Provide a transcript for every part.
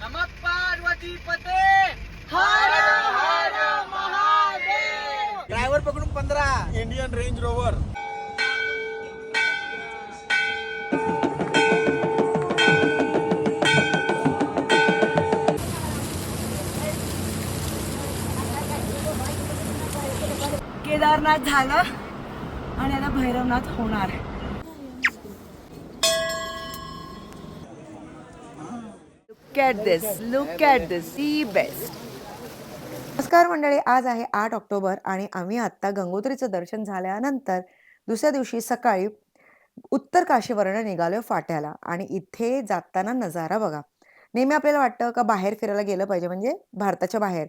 नमक पार्वती पते! हर हर महादेव! ड्रायव्हर पकडून पंधरा. Indian range rover. केदारनाथ झालं आणि आता भैरवनाथ होणार. At this look at this the best नमस्कार मंडळी आज आहे आठ ऑक्टोबर आणि आम्ही आत्ता गंगोत्रीचं दर्शन झाल्यानंतर दुसऱ्या दिवशी सकाळी उत्तर काशीवरनं निघालोय फाट्याला आणि इथे जाताना नजारा बघा. नेहमी आपल्याला वाटतं का बाहेर फिरायला गेलं पाहिजे म्हणजे भारताच्या बाहेर.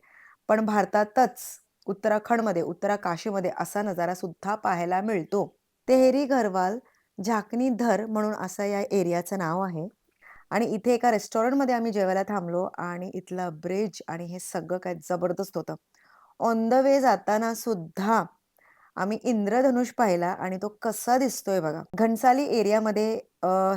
पण भारतातच उत्तराखंडमध्ये उत्तरा काशीमध्ये असा नजारा सुद्धा पाहायला मिळतो. तेहरी घरवाल झाकणी धर म्हणून असं या एरियाचं नाव आहे. आणि इथे एका रेस्टॉरंटमध्ये आम्ही जेवायला थांबलो आणि इथला ब्रिज आणि हे सगळं काय जबरदस्त होतं. ऑन द वे जाताना सुद्धा आम्ही इंद्रधनुष पाहिला आणि तो कसा दिसतोय बघा. घनसाली एरियामध्ये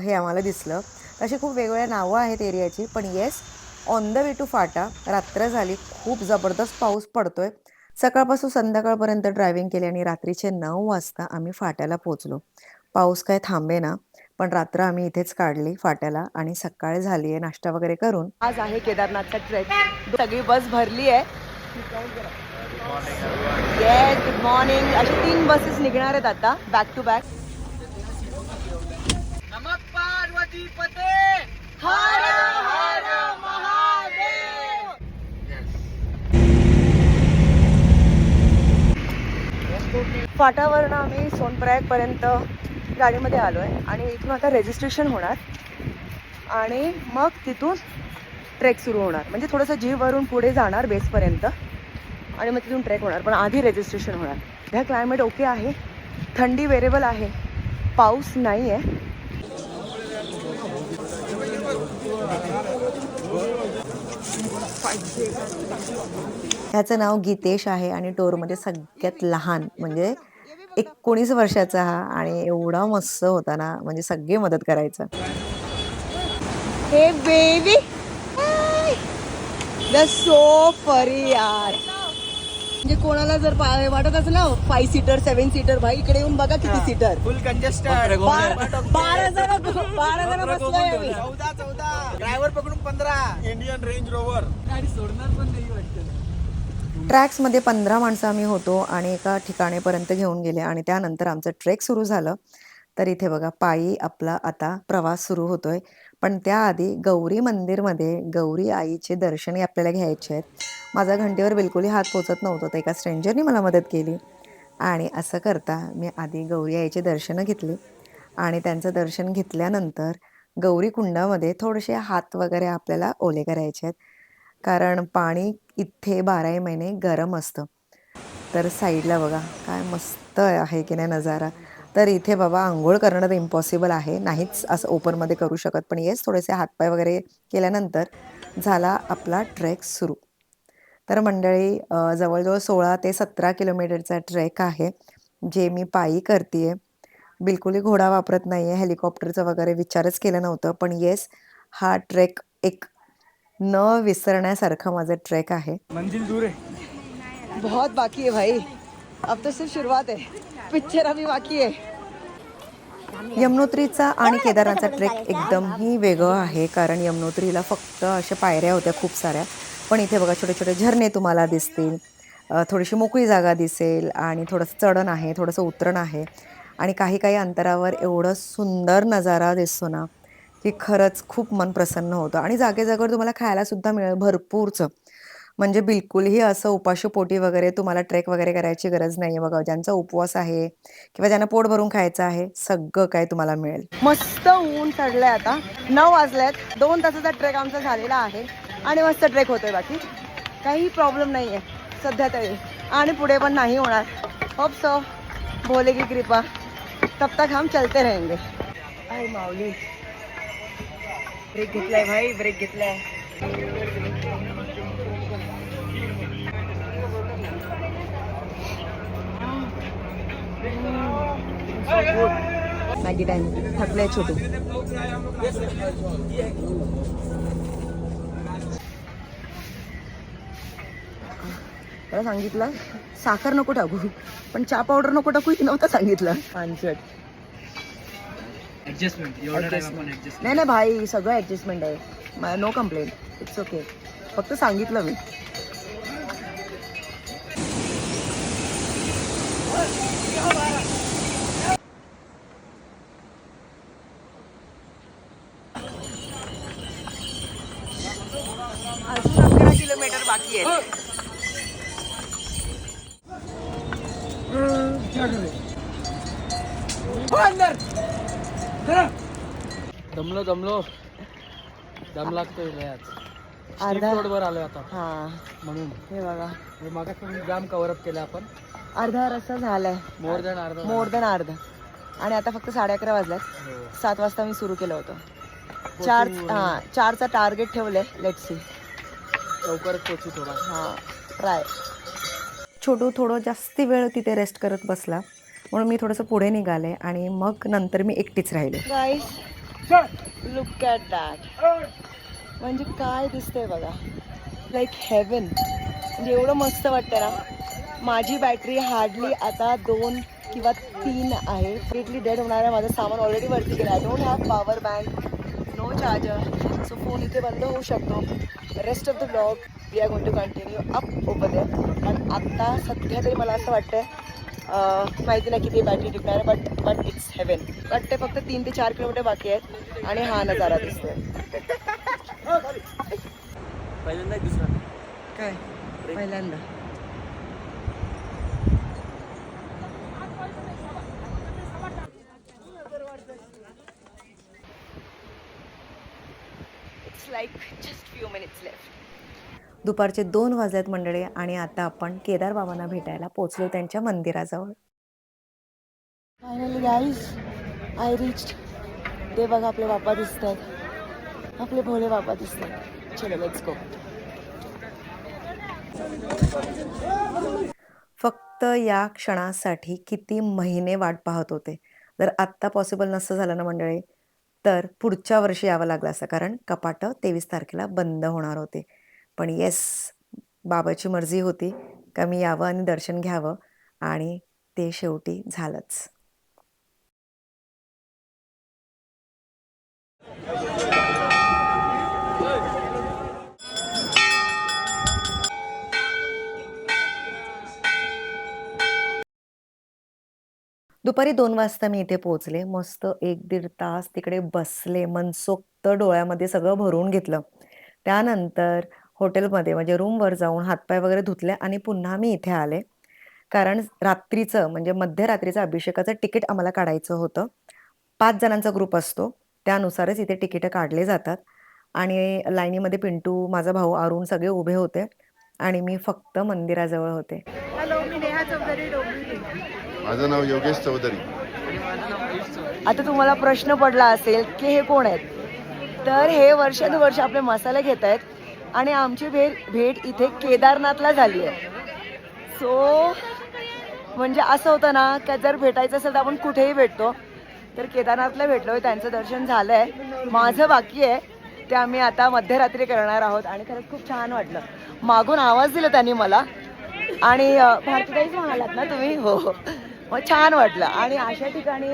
हे आम्हाला दिसलं. अशी खूप वेगवेगळ्या नावं आहेत एरियाची पण yes on the way to फाटा रात्र झाली. खूप जबरदस्त पाऊस पडतोय. सकाळपासून संध्याकाळपर्यंत ड्रायव्हिंग केली आणि रात्रीचे नऊ वाजता आम्ही फाट्याला पोहोचलो. पाऊस काय थांबे ना पण रात्र आम्ही इथेच काढली फाट्याला आणि सकाळी झाली आहे नाश्ता वगैरे करून. आज आहे केदारनाथचा ट्रेक सगळी बस भरली आहे. गुड मॉर्निंग अशा तीन बसेस निघणार आहेत आता बॅक टू बॅक फाटावरनं आम्ही सोनप्रयाग पर्यंत गाडीमध्ये आलो आहे आणि इथून आता रेजिस्ट्रेशन होणार. आणि मग तिथून ट्रेक सुरू होणार. म्हणजे थोडंसं जीववरून पुढे जाणार बेसपर्यंत. आणि मग तिथून ट्रेक होणार. पण आधी रेजिस्ट्रेशन होणार. ह्या क्लायमेट ओके आहे. थंडी वेरेबल आहे. पाऊस नाही आहे ह्याचं नाव गीतेश आहे आणि टोरमध्ये सगळ्यात लहान म्हणजे एकोणीस वर्षाचा हा आणि एवढा मस्त होता ना म्हणजे सगळे मदत करायचं. हे बेबी द सो फरी यार म्हणजे कोणाला जर वाटत असेल ना फाईव्ह सीटर सेव्हन सीटर भाई इकडे येऊन बघा किती सीटर फुल कंजेस्टेड बारा जण बारा जण बसलोय. चौदा चौदा. ड्रायव्हर पकडून पंधरा. इंडियन रेंज रोवर ट्रॅक्समध्ये पंधरा माणसं आम्ही होतो आणि एका ठिकाणीपर्यंत घेऊन गेले आणि त्यानंतर आमचं ट्रेक सुरू झालं. तर इथे बघा पायी आपला आता प्रवास सुरू होतोय. पण त्याआधी गौरी मंदिरमध्ये गौरी आईचे दर्शनही आपल्याला घ्यायचे आहेत. माझा घंटेवर बिलकुलही हात पोचत नव्हतं. तर एका स्ट्रेंजरनी मला मदत केली. आणि असं करता मी आधी गौरी आईचे दर्शनं घेतली. आणि त्यांचं दर्शन घेतल्यानंतर गौरी कुंडामध्ये थोडेसे हात वगैरे आपल्याला ओले करायचे आहेत. कारण पाणी इथे बाराही महिने गरम असतं. तर साईडला बघा काय मस्त आहे की नाही नजारा. तर इथे बाबा आंघोळ करणं तर इम्पॉसिबल आहे. नाहीच असं ओपनमध्ये करू शकत पण येस थोडेसे हातपाय वगैरे केल्यानंतर झाला आपला ट्रेक सुरू. तर मंडळी जवळजवळ सोळा ते सतरा किलोमीटरचा ट्रेक आहे जे मी पायी करते बिलकुलही घोडा वापरत नाही आहे हेलिकॉप्टरचं वगैरे विचारच केलं नव्हतं पण येस हा ट्रेक एक न विसरण्यासारखा माझा ट्रेक आहे. मंजिल दूर है बहुत बाकी है भाई. अब तो सिर्फ शुरुआत है पिक्चर अभी बाकी है यमुनोत्रीचा आणि केदारनाथचा ट्रेक एकदमही वेगळं आहे कारण यमुनोत्रीला फक्त अशा पायऱ्या होत्या खूप साऱ्या. पण इथे बघा छोटे छोटे झरणे तुम्हाला दिसतील. थोडीशी मोकळी जागा दिसेल आणि थोडंसं चढण आहे थोडंसं उतरण आहे. आणि काही काही अंतरावर एवढं सुंदर नजारा दिसतो ना. की खरंच खूप मन प्रसन्न होतं. आणि जागेजागेवर तुम्हाला खायला सुद्धा मिळेल भरपूरचं. म्हणजे बिलकुलही असं उपाशी पोटी वगैरे तुम्हाला ट्रेक वगैरे करायची गरज नाही बघा. ज्यांचा उपवास आहे किंवा ज्यांना पोट भरून खायचं आहे सगळं काय तुम्हाला मिळेल. मस्त ऊन चढलंय आता. नऊ वाजल्यात दोन तासाचा ट्रेक आमचा झालेला आहे. आणि मस्त ट्रेक होतोय बाकी. काही प्रॉब्लेम नाही आहे सध्या तरी. आणि पुढे पण नाही होणार. Hope so. भोले की कृपा. तब तक हम चलते रहेंगे. आई माऊली. ब्रेक घेतलाय भाई ब्रेक घेतलाय. मॅगी टाइम थकलाय छोटू. सांगितलं साखर नको टाकू पण चहा पावडर नको टाकू नव्हतं सांगितलं. पाणी नाही नाही भाई सगळं ॲडजस्टमेंट आहे. नो कंप्लेंट इट्स ओके फक्त सांगितलं मी. अजून अकरा किलोमीटर बाकी आहे. दमलो दमलो. दम लागतोय अर्धा. रोड वर आलोय आता. हा. म्हणून. हे बघा. हे मागा जाम कव्हर अप केलं आपण. अर्धा रस्ता झालाय. मोर दॅन अर्धा मोर दॅन अर्धा. आणि आता फक्त साडे अकरा वाजल्यात. हो. सात वाजता मी सुरू केलं होतं. चार हा चारचा टार्गेट ठेवलंय. लेट सी लवकरच पोचू थोडा. हा ट्राय छोटू थोडं जास्ती वेळ तिथे रेस्ट करत बसला. म्हणून मी थोडंसं पुढे निघाले आणि मग नंतर मी एकटीच राहिले. लुक ॲट दॅट म्हणजे काय दिसतंय बघा. लाईक हेवन म्हणजे एवढं मस्त वाटतं ना. माझी बॅटरी हार्डली आता दोन किंवा तीन आहे. कम्प्लिटली डेड होणार आहे. माझं सामान ऑलरेडी वरती गेलं. I don't have power bank no charger so phone इथे बंद होऊ शकतो. Rest of the blog we are going to continue up open पण आत्ता सध्या तरी मला असं वाटतंय अं, माहिती नाही किती बॅटरी टिकणार आहे बट बट इट्स हेवन वाटते फक्त तीन ते चार किलोमीटर बाकी आहेत आणि हा नजारा दिसतोय. पहिल्यांदा दुसरा? काय? पहिल्यांदा. दुपारचे दोन वाजलेत मंडळी आणि आता आपण केदार बाबांना भेटायला पोचलो त्यांच्या मंदिराजवळ. फायनली गाईज आय रिच ते बघा आपले बाप्पा दिसत आहेत आपले भोले बाबा दिसत आहेत चलो लेट्स गो फक्त या क्षणासाठी किती महिने वाट पाहत होते. जर आत्ता पॉसिबल नसतं झालं ना मंडळी तर पुढच्या वर्षी यावं लागलं असं कारण कपाटं तेवीस तारखेला बंद होणार होते. पण येस बाबाची मर्जी होती का मी यावं आणि दर्शन घ्यावं आणि ते शेवटी झालंच. दुपारी दोन वाजता मी इथे पोहोचले. मस्त एक दीड तास तिकडे बसले. मनसोक्त डोळ्यामध्ये सगळं भरून घेतलं. त्यानंतर हॉटेलमध्ये म्हणजे रूमवर जाऊन हातपाय वगैरे धुतले आणि पुन्हा मी इथे आले. कारण रात्रीचं म्हणजे मध्यरात्रीचं अभिषेकाचं तिकीट आम्हाला काढायचं होतं. पाच जणांचा ग्रुप असतो. त्यानुसारच इथे तिकीटं काढले जातात. आणि लाईनीमध्ये पिंटू माझा भाऊ अरुण सगळे उभे होते. आणि मी फक्त मंदिराजवळ होते. माझं नाव योगेश चौधरी. आता तुम्हाला प्रश्न पडला असेल की हे कोण आहेत? तर हे वर्षानुवर्ष आपले मसाले घेत आहेत आणि आमची भेट भेट इथे केदारनाथला झाली आहे. सो म्हणजे असं होतं ना का जर भेटायचं असेल तर आपण कुठेही भेटतो. तर केदारनाथला भेटलो त्यांचं दर्शन झालं आहे माझं बाकी आहे ते आम्ही आता मध्यरात्री करणार आहोत. आणि खरंच खूप छान वाटलं. मागून आवाज दिला त्यांनी मला. आणि अ, भारतीताईच म्हणालात ना तुम्ही? हो हो. मग छान वाटलं. आणि अशा ठिकाणी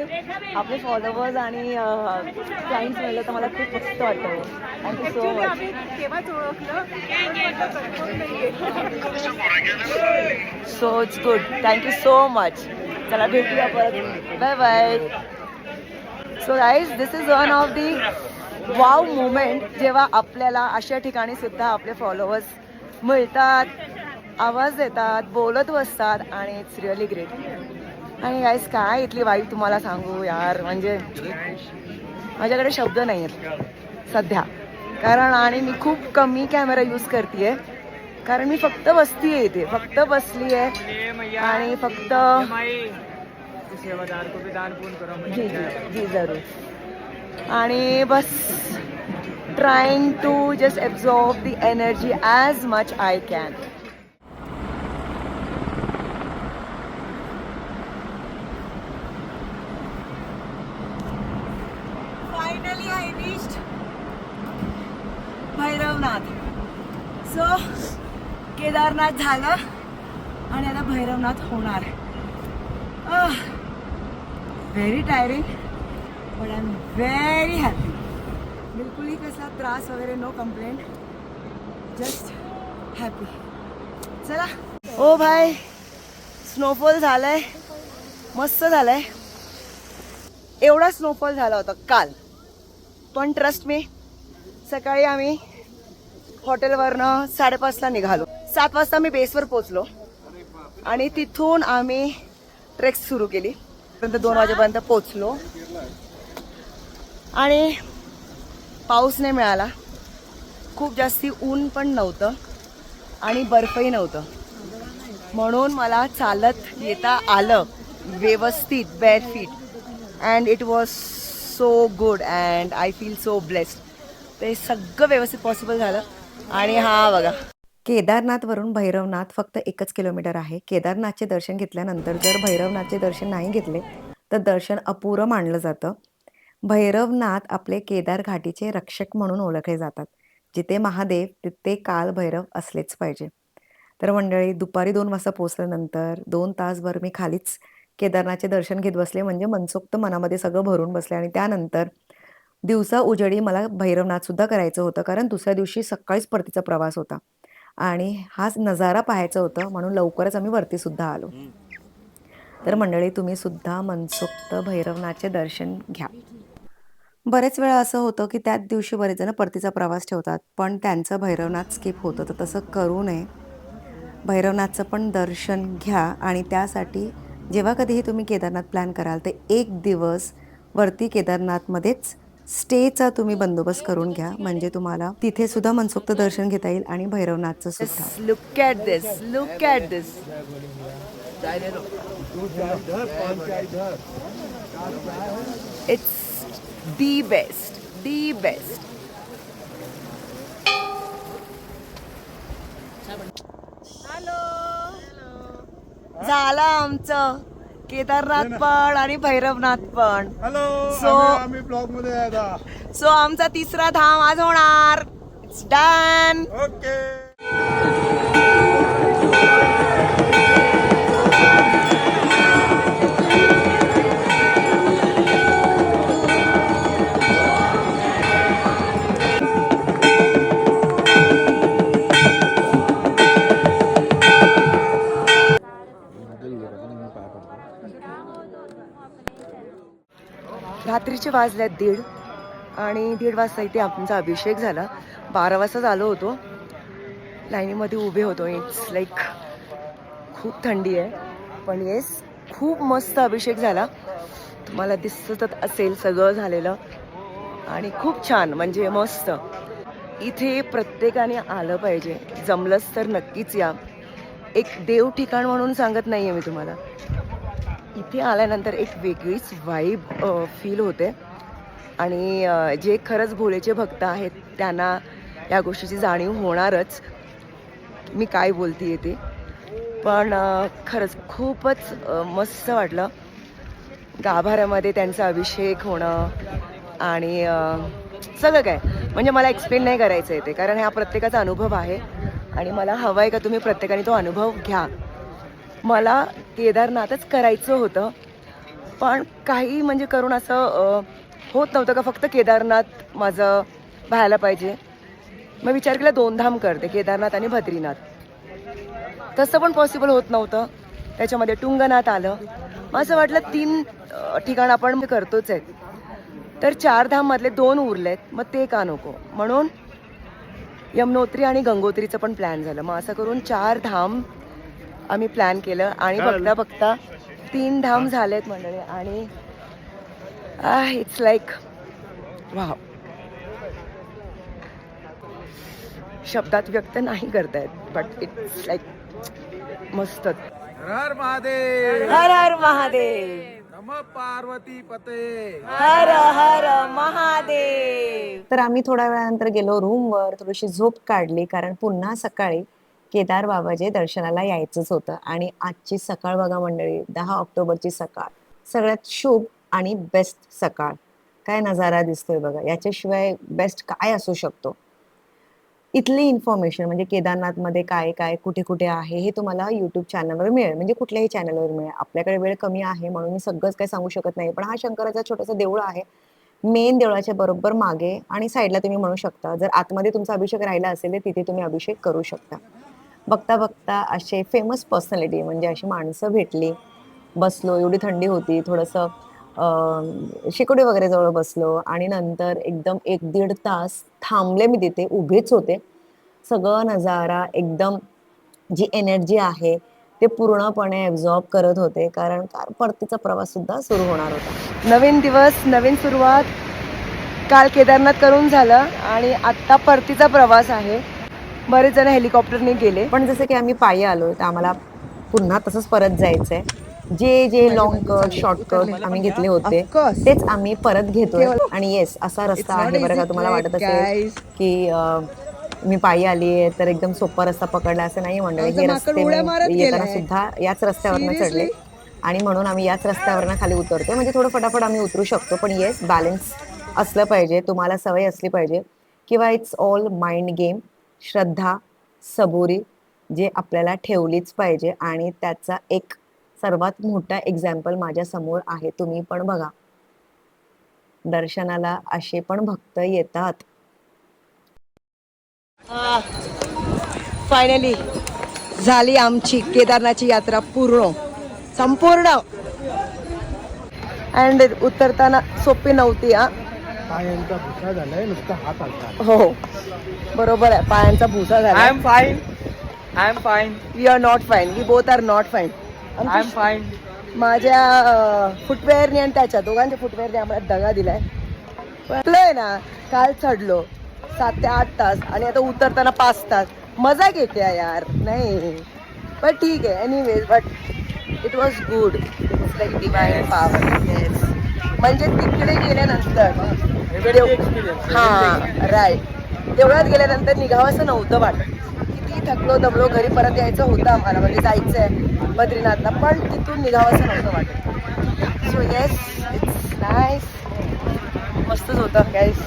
आपले फॉलोवर्स आणि क्लायंट्स मिळलं तर मला खूप मस्त वाटतं. Thank you so much so it's good thank you so much चला भेटूया परत. Bye bye so guys this is one of the wow moment जेव्हा आपल्याला अशा ठिकाणी सुद्धा आपले फॉलोअर्स मिळतात आवाज देतात बोलत बसतात आणि इट्स रिअली ग्रेट आणि गाईस काय इथली वाईट तुम्हाला सांगू यार म्हणजे माझ्याकडे शब्द नाही आहेत सध्या. कारण आणि मी खूप कमी कॅमेरा यूज करते कारण मी फक्त बसती आहे इथे फक्त बसली आहे आणि फक्त जी जी जी जरूर. आणि बस trying to just absorb the energy as much I can finally I reached Bhairavnath so Kedarnath झालं आणि आता भैरवनाथ होणार. व्हेरी टायरिंग पण आय एम व्हेरी हॅपी बिलकुलही कसा त्रास वगैरे नो कंप्लेंट जस्ट हॅपी चला. ओ भाई स्नोफॉल झालाय. मस्त झालाय. एवढा स्नोफॉल झाला होता काल. पण ट्रस्ट मी सकाळी आम्ही हॉटेलवरनं साडेपाचला निघालो. सात वाजता मी बेसवर पोचलो आणि तिथून आम्ही ट्रेक सुरू केली. पर्यंत दोन वाजेपर्यंत पोचलो आणि पाऊस नाही मिळाला. खूप जास्ती ऊन पण नव्हतं. आणि बर्फही नव्हतं. म्हणून मला चालत येता आलं. व्यवस्थित bed feet and it was so good and I feel so blessed ते सगळं व्यवस्थित पॉसिबल झालं. आणि हा बघा. केदारनाथवरून भैरवनाथ फक्त एकच किलोमीटर आहे. केदारनाथचे दर्शन घेतल्यानंतर जर भैरवनाथचे दर्शन नाही घेतले तर दर्शन अपुरं मानलं जातं. भैरवनाथ आपले केदार घाटीचे रक्षक म्हणून ओळखले जातात. जिथे महादेव तिथे काल भैरव असलेच पाहिजे. तर मंडळी दुपारी दोन वाजता पोचल्यानंतर दोन तासभर मी खालीच केदारनाथचे दर्शन घेत बसले. म्हणजे मनसोक्त मनामध्ये सगळं भरून बसले आणि त्यानंतर दिवसा उजेडी मला भैरवनाथसुद्धा करायचं होतं. कारण दुसऱ्या दिवशी सकाळीच परतीचा प्रवास होता. आणि हाच नजारा पाहायचा होतं म्हणून लवकरच आम्ही वरतीसुद्धा आलो. तर मंडळी तुम्ही सुद्धा मनसोक्त भैरवनाथचे दर्शन घ्या. बरेच वेळा असं होतं की त्याच दिवशी बरेच जण परतीचा प्रवास ठेवतात पण त्यांचं भैरवनाथ स्किप होतं. तर तसं करू नये. भैरवनाथचं पण दर्शन घ्या आणि त्यासाठी जेव्हा कधीही तुम्ही केदारनाथ प्लॅन कराल तर एक दिवस वरती केदारनाथमध्येच स्टेचा तुम्ही बंदोबस्त करून घ्या. म्हणजे तुम्हाला तिथे सुद्धा मनसोक्त दर्शन घेता येईल आणि भैरवनाथचं सुद्धा. Look at this look at this it's the best the best झालं आमचं. केदारनाथ पण आणि भैरवनाथ पण. हॅलो So- आम्ही- आम्ही ब्लॉगमध्ये आहे आता. सो आमचा तिसरा धाम आज होणार. इट्स डन ओके रात्रीचे वाजल्यात दीड आणि दीड वाजता इथे आमचा अभिषेक झाला. बारा वाजताच आलो होतो. लाईनीमध्ये उभे होतो. इट्स लाईक खूप थंडी आहे. पण येस खूप मस्त अभिषेक झाला. तुम्हाला दिसतच असेल सगळं झालेलं. आणि खूप छान म्हणजे मस्त. इथे प्रत्येकाने आलं पाहिजे. जमलंच तर नक्कीच या. एक देव ठिकाण म्हणून सांगत नाही आहे मी तुम्हाला. इथे आल्यानंतर एक वेगळीच वाईब फील होते. आणि जे खरंच भोलेचे भक्त आहेत त्यांना या गोष्टीची जाणीव होणारच. मी काय बोलते ते पण खरंच खूपच मस्त वाटलं. गाभाऱ्यामध्ये त्यांचा अभिषेक होणं आणि सगळं काय. म्हणजे मला एक्सप्लेन नाही करायचं आहे ते कारण हा प्रत्येकाचा अनुभव आहे. आणि मला हवं आहे का तुम्ही प्रत्येकाने तो अनुभव घ्या. मला केदारनाथच करायचं होतं. पण काही म्हणजे करून असं होत नव्हतं का फक्त केदारनाथ माझं व्हायला पाहिजे. मग विचार केला दोन धाम करते केदारनाथ आणि बद्रीनाथ. तसं पण पॉसिबल होत नव्हतं. त्याच्यामध्ये टुंगनाथ आलं. मग असं वाटलं तीन ठिकाण आपण म्हणजे करतोच आहेत. तर चार धाममधले दोन उरलेत मग ते का नको? म्हणून यमनोत्री आणि गंगोत्रीचं पण प्लॅन झालं. मग असं करून चार धाम आम्ही प्लॅन केलं आणि बघता बघता तीन धाम झालेत मंडळी आणि इट्स लाईक वाव शब्दात व्यक्त नाही करतायत बट इट्स लाईक मस्तच हर हर महादेव. हर हर महादेव. नम पार्वती पते. हर हर महादेव. तर आम्ही थोड्या वेळानंतर गेलो रूमवर थोडीशी झोप काढली कारण पुन्हा सकाळी केदार बाबाचे दर्शनाला यायचंच होतं. आणि आजची सकाळ बघा मंडळी दहा ऑक्टोबरची सकाळ. सगळ्यात शुभ आणि बेस्ट सकाळ. काय नजारा दिसतोय बघा. याच्याशिवाय बेस्ट काय असू शकतो? इथली इन्फॉर्मेशन म्हणजे केदारनाथमध्ये काय काय कुठे कुठे आहे हे तुम्हाला यूट्यूब चॅनलवर मिळेल. म्हणजे कुठल्याही चॅनलवर मिळेल. आपल्याकडे वेळ कमी आहे म्हणून मी सगळंच काही सांगू शकत नाही. पण हा शंकराचा छोटासा देऊळ आहे. मेन देवळाच्या बरोबर मागे आणि साईडला तुम्ही म्हणू शकता. जर आतमध्ये तुमचा अभिषेक राहिला असेल तर तिथे तुम्ही अभिषेक करू शकता. बघता बघता असे फेमस पर्सनॅलिटी म्हणजे अशी माणसं भेटली बसलो एवढी थंडी होती थोडंसं शिकोडी वगैरे जवळ बसलो आणि नंतर एकदम एक दीड तास थांबले मी तिथे उभेच होते. सगळं नजारा एकदम जी एनर्जी आहे ते पूर्णपणे ॲब्झॉर्ब करत होते. कारण कार परतीचा प्रवास सुद्धा सुरू होणार होता. नवीन दिवस नवीन सुरुवात काल केदारनाथ करून झालं आणि आत्ता परतीचा प्रवास आहे. बरेच जण हेलिकॉप्टरने गेले. पण जसं की आम्ही पायी आलो तर आम्हाला पुन्हा तसंच परत जायचंय. जे जे लॉंग कट शॉर्टकट आम्ही घेतले होते तेच आम्ही परत घेतोय. आणि येस असा रस्ता आहे बरं का तुम्हाला वाटत असेल की मी पायी आली आहे तर एकदम सोपा रस्ता पकडला असं नाही मंडळी हे रस्ते मी येताना सुद्धा याच रस्त्यावरनं चढले. आणि म्हणून आम्ही याच रस्त्यावरनं खाली उतरतो म्हणजे थोडं फटाफट आम्ही उतरू शकतो पण येस बॅलन्स असलं पाहिजे तुम्हाला सवय असली पाहिजे. किंवा इट्स ऑल माइंड गेम श्रद्धा सबुरी जे आपल्याला ठेवलीच पाहिजे आणि त्याचा एक सर्वात मोठा एक्झाम्पल माझ्यासमोर आहे तुम्ही पण बघा. दर्शनाला असे पण भक्त येतात. फायनली झाली आमची केदारनाथची यात्रा पूर्ण. संपूर्ण. अँड उतरताना सोपी नव्हती हा. पायांचा भुसा झालाय नुसता हात आलता. हो. बरोबर आहे पायांचा भुसा आय झाला am fine I am fine we are not fine we both are not fine I am fine माझ्या फुटवेअरने आणि त्याच्या दोघांच्या फुटवेअरने आम्हाला दगा दिलाय. आहे ना काल चढलो. सात ते आठ तास आणि आता उतरताना पाच तास. मजा येते यार. नाही. पण ठीक आहे. Anyways but it was good it's like divine power म्हणजे तिकडे गेल्यानंतर हा राईट देवळात गेल्यानंतर निघावं असं नव्हतं वाटत. किती थकलो दमलो घरी परत यायचं होतं आम्हाला म्हणजे जायचंय बद्रीनाथला पण तिथून निघावं असं नव्हतं वाटत. सो येस इट्स नाईस मस्तच होतं गाईस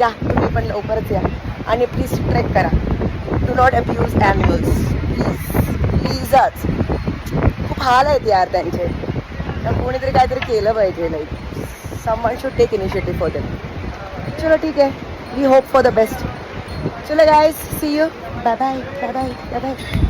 या तुम्ही पण लवकरच या. आणि प्लीज ट्रेक करा. Do not abuse animals please प्लीजच खूप हाल आहेत यार त्यांचे. तर कोणीतरी काहीतरी केलं पाहिजे like someone should take initiative for them चलो ठीक आहे. We hope for the best चलो guys see you bye bye bye bye bye